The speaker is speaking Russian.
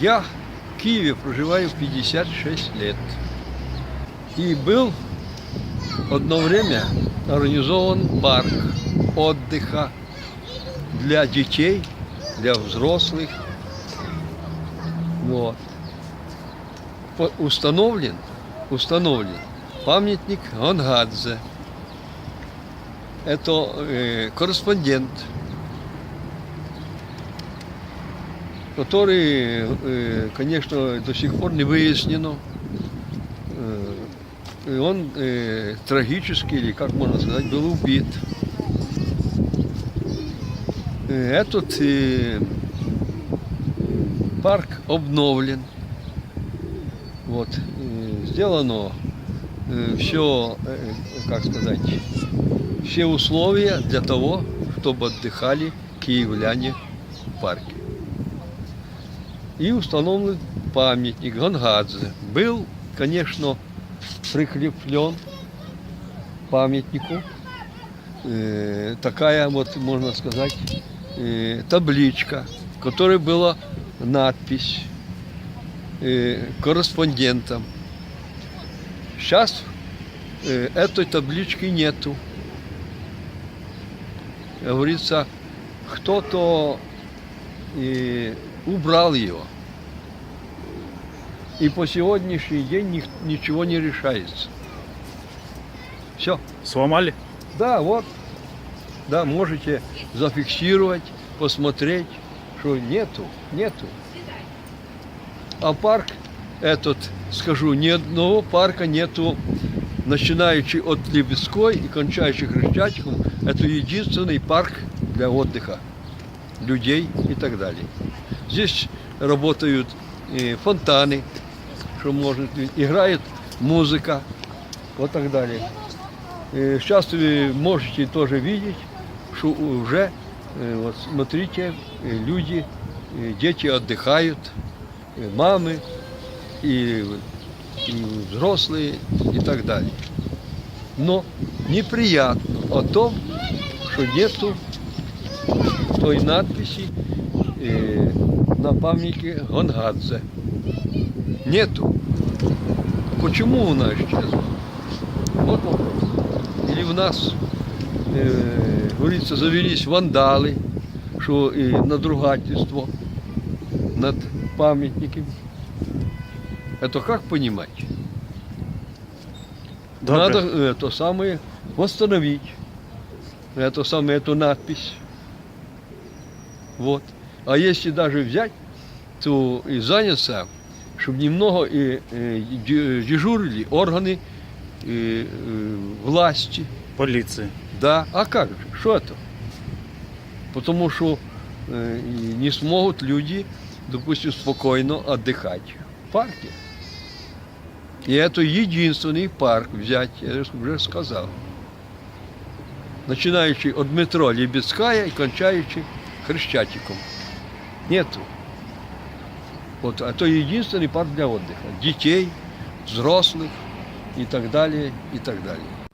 Я в Киеве проживаю 56 лет. И был одно время организован парк отдыха для детей, для взрослых. Вот. Установлен, установлен памятник Гонгадзе. Это э, корреспондент который, э, конечно, до сих пор не выяснено. Э, Он э, трагически, или как можно сказать, был убит. Этот парк обновлен. Вот. Сделано все, как сказать, все условия для того, чтобы отдыхали киевляне в парке и установлен памятник Гонгадзе. Был, конечно, прикреплен памятнику э, такая вот, можно сказать, э, табличка, в которой была надпись э, корреспондентам. Сейчас э, этой таблички нету. Говорится, кто-то э, убрал его. И по сегодняшний день ничего не решается. Все. Сломали? Да, вот. Да, можете зафиксировать, посмотреть, что нету, нету. А парк этот, скажу, ни одного парка нету, начинающий от Лебедской и кончающий Хрещатиком. Это единственный парк для отдыха людей и так далее. Здесь работают э, фонтаны, что может, играет музыка, вот так далее. Э, Сейчас вы можете тоже видеть, что уже, вот смотрите, люди, дети отдыхают, э, мамы и, и взрослые и так далее. Но неприятно о том, что нету той надписи э, на памятнике Гонгадзе. Нету. Почему она исчезла? Вот вопрос. Или в нас, э, говорится, завелись вандалы, что и надругательство над памятниками. Это как понимать? Добре. Надо э, то самое восстановить. Это самое, эту надпись. Вот. А если даже взять, то и заняться, чтобы немного и, э, де- дежурили органы э, э, власти. Поліції. Да, а как же? Что это? Потому что э, и не смогут люди, допустим, спокойно отдыхать в парке. И это единственный парк взять, я же уже сказал. Начинающий от метро Лебедская и кончающий Хрещатиком. Нету. Вот, а то единственный парк для отдыха. Детей, взрослых и так далее, и так далее.